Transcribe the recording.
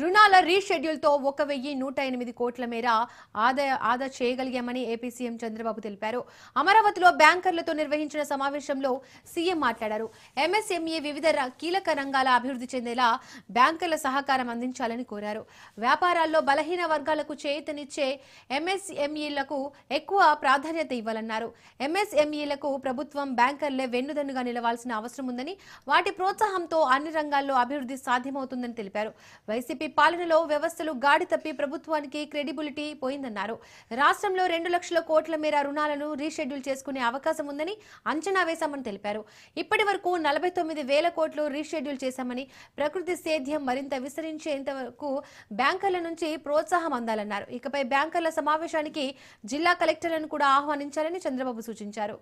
రుణాల రీషెడ్యూల్తో ఒక వెయ్యి నూట ఎనిమిది కోట్ల మేర ఆదా ఆదా చేయగలిగామని ఏపీ సీఎం చంద్రబాబు తెలిపారు. అమరావతిలో బ్యాంకర్లతో నిర్వహించిన సమావేశంలో సీఎం మాట్లాడారు. ఎంఎస్ఎంఈ వివిధ కీలక రంగాల అభివృద్ధి చెందేలా బ్యాంకర్ల సహకారం అందించాలని కోరారు. వ్యాపారాల్లో బలహీన వర్గాలకు చేయూతనిచ్చే ఎంఎస్ఎంఈలకు ఎక్కువ ప్రాధాన్యత ఇవ్వాలన్నారు. ఎంఎస్ఎంఈలకు ప్రభుత్వం బ్యాంకర్లే వెన్నుదన్నుగా నిలవాల్సిన అవసరం ఉందని వాటి ప్రోత్సాహంతో అన్ని రంగాల్లో అభివృద్ధి సాధ్యమవుతుందని తెలిపారు. వైసీపీ పాలనలో వ్యవస్థలు గాడి తప్పి ప్రభుత్వానికి క్రెడిబిలిటీ పోయిందన్నారు. రాష్ట్రంలో రెండు లక్షల కోట్ల మేర రుణాలను రీషెడ్యూల్ చేసుకునే అవకాశం ఉందని అంచనా వేశామని తెలిపారు. ఇప్పటి వరకు నలభై తొమ్మిది వేల కోట్లు రీషెడ్యూల్ చేశామని ప్రకృతి సేద్యం మరింత విస్తరించేంతవరకు బ్యాంకర్ల నుంచి ప్రోత్సాహం అందాలన్నారు. ఇకపై బ్యాంకర్ల సమావేశానికి జిల్లా కలెక్టర్లను కూడా ఆహ్వానించాలని చంద్రబాబు సూచించారు.